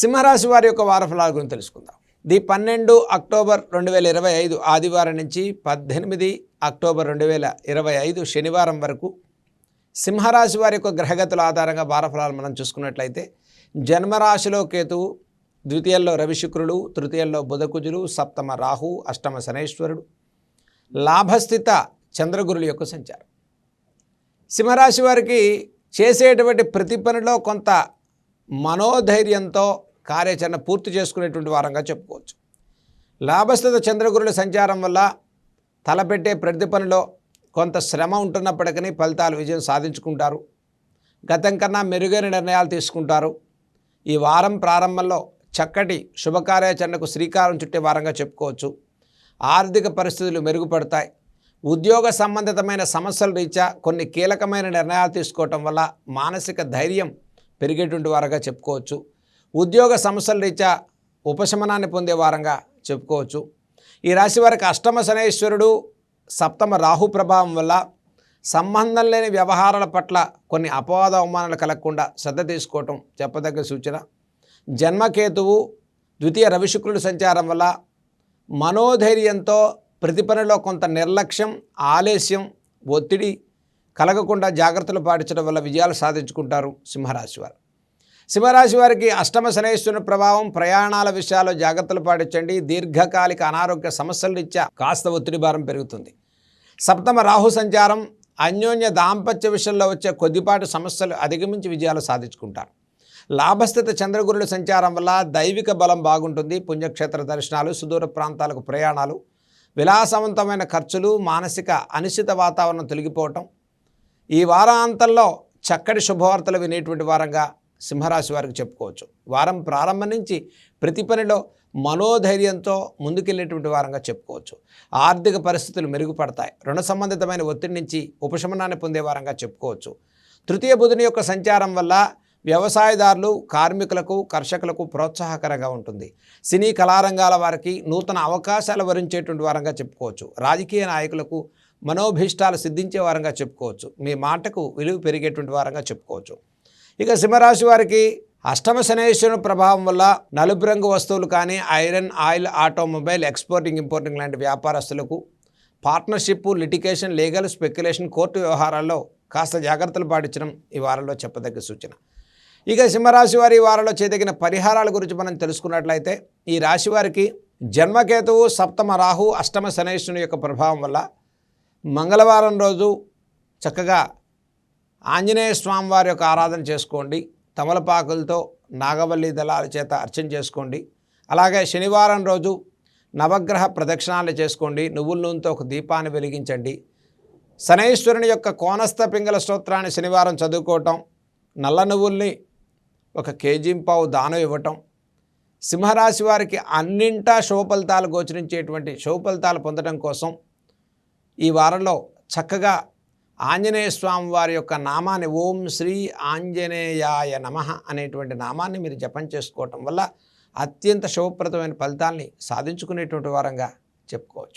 సింహరాశి వారి యొక్క వార ఫలాల గురించి తెలుసుకుందాం. ది పన్నెండు అక్టోబర్ రెండు వేల ఇరవై ఐదు ఆదివారం నుంచి పద్దెనిమిది అక్టోబర్ రెండు వేల ఇరవై ఐదు శనివారం వరకు సింహరాశి వారి యొక్క గ్రహగతుల ఆధారంగా వారఫలాలు మనం చూసుకున్నట్లయితే జన్మరాశిలో కేతువు ద్వితీయంలో రవిశుక్రుడు తృతీయంలో బుధకుజులు సప్తమ రాహు అష్టమ శనేశ్వరుడు లాభస్థిత చంద్రగురుల యొక్క సంచారం. సింహరాశి వారికి చేసేటువంటి ప్రతి పనిలో కొంత మనోధైర్యంతో కార్యాచరణ పూర్తి చేసుకునేటువంటి వారంగా చెప్పుకోవచ్చు. లాభస్థిత చంద్రగురుల సంచారం వల్ల తలపెట్టే ప్రతి పనిలో కొంత శ్రమ ఉంటున్నప్పటికీ ఫలితాలు విజయం సాధించుకుంటారు. గతం కన్నా మెరుగైన నిర్ణయాలు తీసుకుంటారు. ఈ వారం ప్రారంభంలో చక్కటి శుభకార్యాచరణకు శ్రీకారం చుట్టే వారంగా చెప్పుకోవచ్చు. ఆర్థిక పరిస్థితులు మెరుగుపడతాయి. ఉద్యోగ సంబంధితమైన సమస్యల రీత్యా కొన్ని కీలకమైన నిర్ణయాలు తీసుకోవటం వల్ల మానసిక ధైర్యం పెరిగేటువంటి వారంగా చెప్పుకోవచ్చు. ఉద్యోగ సమస్యల రీత్యా ఉపశమనాన్ని పొందే వారంగా చెప్పుకోవచ్చు. ఈ రాశి వారికి అష్టమ శనేశ్వరుడు సప్తమ రాహు ప్రభావం వల్ల సంబంధం లేని వ్యవహారాల పట్ల కొన్ని అపవాద అవమానాలు కలగకుండా శ్రద్ధ తీసుకోవటం చెప్పదగ్గ సూచన. జన్మకేతువు ద్వితీయ రవిశుక్రుడు సంచారం వల్ల మనోధైర్యంతో ప్రతి పనిలో కొంత నిర్లక్ష్యం ఆలస్యం ఒత్తిడి కలగకుండా జాగ్రత్తలు పాటించడం వల్ల విజయాలు సాధించుకుంటారు సింహరాశి వారు. సింహరాశి వారికి అష్టమ శనేశ్వరుని ప్రభావం ప్రయాణాల విషయాల్లో జాగ్రత్తలు పాటించండి. దీర్ఘకాలిక అనారోగ్య సమస్యల రీత్యా కాస్త ఒత్తిడి భారం పెరుగుతుంది. సప్తమ రాహు సంచారం అన్యోన్య దాంపత్య విషయంలో వచ్చే కొద్దిపాటి సమస్యలు అధిగమించి విజయాలు సాధించుకుంటారు. లాభస్థిత చంద్రగురుల సంచారం వల్ల దైవిక బలం బాగుంటుంది. పుణ్యక్షేత్ర దర్శనాలు సుదూర ప్రాంతాలకు ప్రయాణాలు విలాసవంతమైన ఖర్చులు మానసిక అనిశ్చిత వాతావరణం తొలగిపోవటం ఈ వారాంతంలో చక్కటి శుభవార్తలు వినేటువంటి వారంగా సింహరాశి వారికి చెప్పుకోవచ్చు. వారం ప్రారంభం నుంచి ప్రతి పనిలో మనోధైర్యంతో ముందుకెళ్ళేటువంటి వారంగా చెప్పుకోవచ్చు. ఆర్థిక పరిస్థితులు మెరుగుపడతాయి. రుణ సంబంధితమైన ఒత్తిడి నుంచి ఉపశమనాన్ని పొందే వారంగా చెప్పుకోవచ్చు. తృతీయ బుధుని యొక్క సంచారం వల్ల వ్యవసాయదారులు కార్మికులకు కర్షకులకు ప్రోత్సాహకరంగా ఉంటుంది. సినీ కళారంగాల వారికి నూతన అవకాశాలు వరించేటువంటి వారంగా చెప్పుకోవచ్చు. రాజకీయ నాయకులకు మనోభీష్టాలు సిద్ధించే వారంగా చెప్పుకోవచ్చు. మీ మాటకు విలువ పెరిగేటువంటి వారంగా చెప్పుకోవచ్చు. ఇక సింహరాశి వారికి అష్టమ శనేశ్వరుని ప్రభావం వల్ల నలుపు రంగు వస్తువులు కానీ iron oil automobile exporting importing లాంటి వ్యాపారస్తులకు partnership litigation legal speculation court వ్యవహారాల్లో కాస్త జాగ్రత్తలు పాటించడం ఈ వారంలో చెప్పదగ్గ సూచన. ఇక సింహరాశి వారి ఈ వారంలో చేదగిన పరిహారాల గురించి మనం తెలుసుకున్నట్లయితే ఈ రాశి వారికి జన్మకేతువు సప్తమ రాహు అష్టమ శనేశ్వరుని యొక్క ప్రభావం వల్ల మంగళవారం రోజు చక్కగా ఆంజనేయ స్వామి వారి యొక్క ఆరాధన చేసుకోండి. తమలపాకులతో నాగవల్లి దళాల చేత అర్చన చేసుకోండి. అలాగే శనివారం రోజు నవగ్రహ ప్రదక్షిణాలు చేసుకోండి. నువ్వుల నూనెతో ఒక దీపాన్ని వెలిగించండి. శనైశ్వరుని యొక్క కోనస్థ పింగళ స్తోత్రాన్ని శనివారం చదువుకోవటం నల్ల నువ్వుల్ని ఒక కేజీ పావు దానం ఇవ్వటం సింహరాశి వారికి అన్నింటా శుభఫలితాలు గోచరించేటువంటి శుభఫలితాలు పొందడం కోసం ఈ వారంలో చక్కగా ఆంజనేయ స్వామి వారి యొక్క నామాన్ని ఓం శ్రీ ఆంజనేయాయ నమ అనేటువంటి నామాన్ని మీరు జపం చేసుకోవటం వల్ల అత్యంత శుభప్రదమైన ఫలితాల్ని సాధించుకునేటువంటి వారంగా చెప్పుకోవచ్చు.